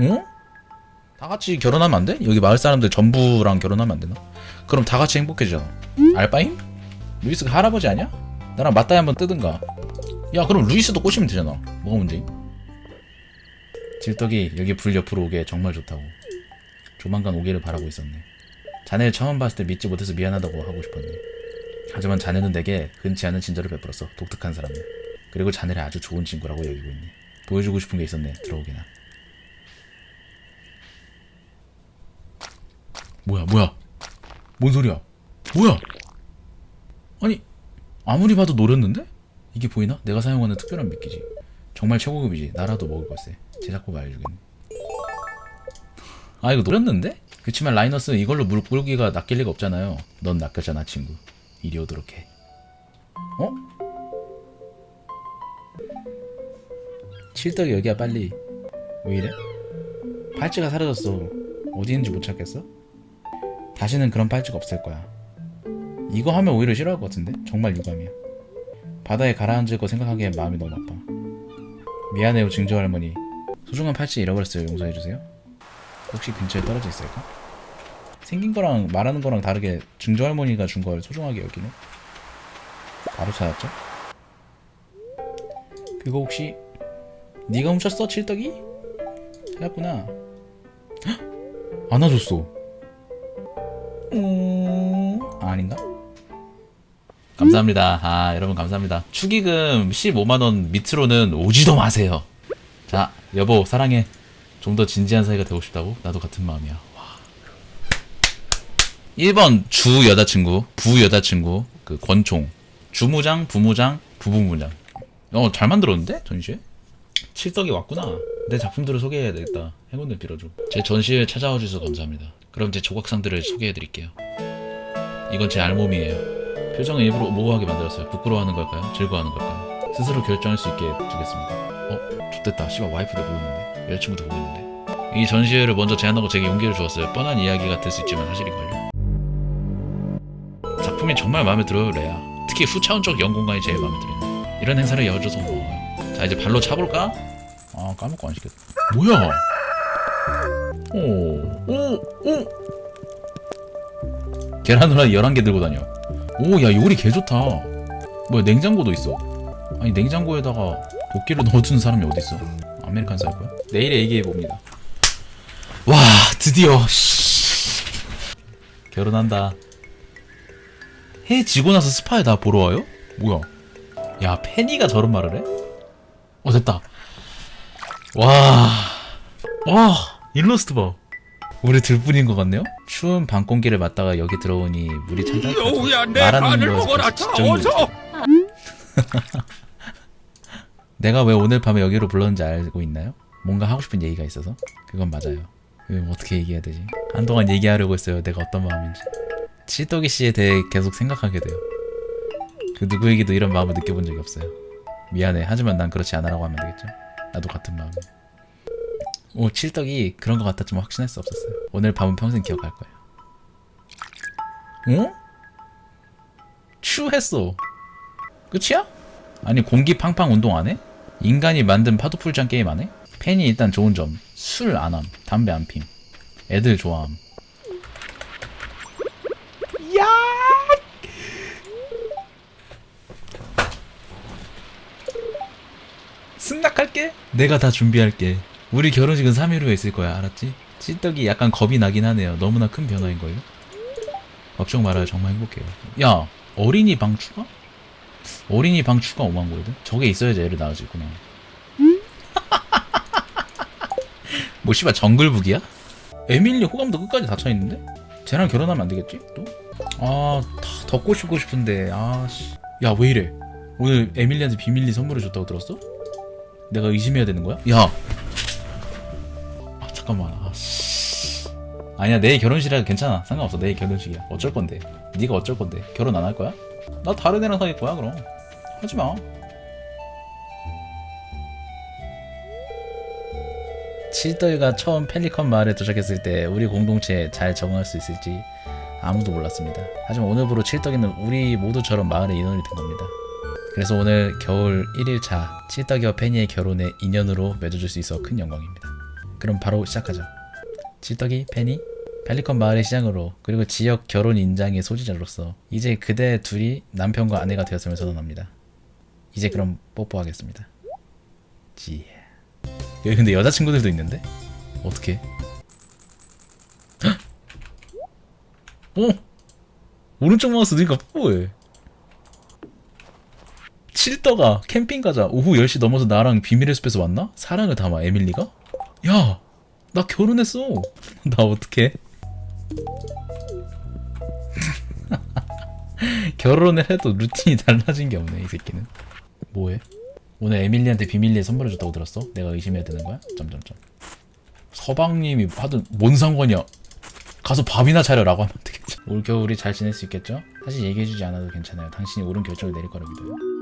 어? 다 같이 결혼하면 안 돼? 여기 마을 사람들 전부랑 결혼하면 안 되나? 그럼 다 같이 행복해지잖아. 알바임? 루이스가 할아버지 아니야? 나랑 맞다이 한번 뜨든가. 야, 그럼 루이스도 꼬시면 되잖아. 뭐가 문제? 질떡이 여기 불 옆으로 오게 정말 좋다고. 조만간 오기를 바라고 있었네. 자네를 처음 봤을 때 믿지 못해서 미안하다고 하고 싶었네. 하지만 자네는 내게 흔치 않은 친절을 베풀었어. 독특한 사람네. 그리고 자네를 아주 좋은 친구라고 여기고 있네. 보여주고 싶은 게 있었네. 들어오게나. 뭐야, 뭐야? 뭔 소리야? 뭐야? 아니, 아무리 봐도 노렸는데? 이게 보이나? 내가 사용하는 특별한 미끼지. 정말 최고급이지. 나라도 먹을 걸세. 제작법 알려주겠네. 아, 이거 노렸는데? 그치만 라이너스 이걸로 물 끌기가 낚일 리가 없잖아요. 넌 낚였잖아, 친구. 이리 오도록 해. 어? 칠떡이 여기야, 빨리. 왜 이래? 팔찌가 사라졌어. 어디 있는지 못 찾겠어? 다시는 그런 팔찌가 없을 거야. 이거 하면 오히려 싫어할 것 같은데? 정말 유감이야. 바다에 가라앉을 거 생각하기엔 마음이 너무 아파. 미안해요, 증조 할머니. 소중한 팔찌 잃어버렸어요. 용서해주세요. 혹시 근처에 떨어져 있을까? 생긴 거랑 말하는 거랑 다르게 증조 할머니가 준 걸 소중하게 여기네. 바로 찾았죠? 그거 혹시 네가 훔쳤어, 칠떡이? 찾았구나. 헉! 안아줬어. 음... 아닌가? 감사합니다. 아, 여러분 감사합니다. 축의금 15만원 밑으로는 오지도 마세요. 자, 여보, 사랑해. 좀 더 진지한 사이가 되고 싶다고? 나도 같은 마음이야. 와. 1번 주 여자친구, 부 여자친구, 그 권총. 주무장, 부무장, 부부무장. 어, 잘 만들었는데? 전시회? 칠떡이 왔구나. 내 작품들을 소개해야 되겠다. 행운을 빌어줘. 제 전시회에 찾아와 주셔서 감사합니다. 그럼 제 조각상들을 소개해 드릴게요. 이건 제 알몸이에요. 표정을 일부러 모호하게 만들었어요. 부끄러워하는 걸까요? 즐거워하는 걸까요? 스스로 결정할 수 있게 주겠습니다. 어? 좋됐다. 씨발 와이프도 보고 있는데. 여자친구도 보고 있는데. 이 전시회를 먼저 제안하고 제게 용기를 주었어요. 뻔한 이야기 같을 수 있지만 사실인걸요. 작품이 정말 마음에 들어요, 레아. 특히 후차원적 연공간이 제일 마음에 들어요. 이런 행사를 열어줘서 고마워요. 자, 이제 발로 차볼까? 아, 까먹고 안 시켰다. 뭐야? 오, 오, 오! 계란 후라이 11개 들고 다녀. 오, 야, 요리 개 좋다. 뭐야, 냉장고도 있어. 아니, 냉장고에다가 도끼를 넣어주는 사람이 어딨어? 아메리칸 쌀 거야? 내일에 얘기해봅니다. 와, 드디어, 씨. 결혼한다. 해 지고 나서 스파에 다 보러 와요? 뭐야? 야, 페니가 저런 말을 해? 어, 됐다. 와, 와, 일러스트 봐. 우리 둘뿐인 것 같네요? 추운 밤 공기를 맞다가 여기 들어오니 물이 참내 말하는 거에서 직정이 내가 왜 오늘 밤에 여기로 불렀는지 알고 있나요? 뭔가 하고 싶은 얘기가 있어서? 그건 맞아요. 그럼 어떻게 얘기해야 되지? 한동안 얘기하려고 했어요. 내가 어떤 마음인지. 치떡이 씨에 대해 계속 생각하게 돼요. 그 누구에게도 이런 마음을 느껴본 적이 없어요. 미안해. 하지만 난 그렇지 않아라고 하면 되겠죠? 나도 같은 마음이야. 오, 칠떡이 그런 것 같았지만 확신할 수 없었어요. 오늘 밤은 평생 기억할 거예요. 어? 추했어. 끝이야? 아니 공기 팡팡 운동 안 해? 인간이 만든 파도풀장 게임 안 해? 팬이 일단 좋은 점. 술 안 함. 담배 안 핌. 애들 좋아함. 승낙할게. 내가 다 준비할게. 우리 결혼식은 3일 후에 있을 거야. 알았지? 찌떡이 약간 겁이 나긴 하네요. 너무나 큰 변화인걸요? 걱정 말아요. 정말 행복해요. 야, 어린이 방 추가? 어린이 방 추가 5만 골드? 저게 있어야지 애를 낳아지구나. 뭐 씨발 정글북이야? 에밀리 호감도 끝까지 닫혀 있는데? 쟤랑 결혼하면 안 되겠지? 또? 아, 다- 더 꼬시고 싶은데. 아 씨. 야, 왜 이래? 오늘 에밀리한테 비밀리 선물을 줬다고 들었어? 내가 의심해야 되는 거야? 야. 아, 잠깐만. 아, 씨. 아니야, 내일 결혼식이라 괜찮아. 상관없어. 내일 결혼식이야. 어쩔 건데? 네가 어쩔 건데? 결혼 안 할 거야? 나 다른 애랑 사귈 거야, 그럼. 하지 마. 칠떨가 처음 펠리컨 마을에 도착했을 때 우리 공동체에 잘 적응할 수 있을지 아무도 몰랐습니다. 하지만 오늘부로 칠떡이는 우리 모두처럼 마을의 인원이 된 겁니다. 그래서 오늘 겨울 1일차 칠떡이와 페니의 결혼에 인연으로 맺어줄 수 있어 큰 영광입니다. 그럼 바로 시작하죠. 찌떡이 페니 펠리컨 마을의 시장으로 그리고 지역 결혼 인장의 소지자로서 이제 그대 둘이 남편과 아내가 되었음을 선언합니다. 이제 그럼 뽀뽀하겠습니다. 지. 여기 근데 여자친구들도 있는데 어떻게? 어? 오른쪽 마우스 넣으니까 뽀뽀해. 칠떡아 캠핑 가자. 오후 10시 넘어서 나랑 비밀의 숲에서 만나? 사랑을 담아 에밀리가? 야, 나 결혼했어. 나 어떡해? 결혼을 해도 루틴이 달라진 게 없네 이 새끼는. 뭐해? 오늘 에밀리한테 비밀리에 선물해 줬다고 들었어? 내가 의심해야 되는 거야? 점점점. 서방님이 하든 뭔 상관이야? 가서 밥이나 차려라고 하면 되겠죠. 올 겨울이 잘 지낼 수 있겠죠? 사실 얘기해주지 않아도 괜찮아요. 당신이 옳은 결정을 내릴 거라 믿어요.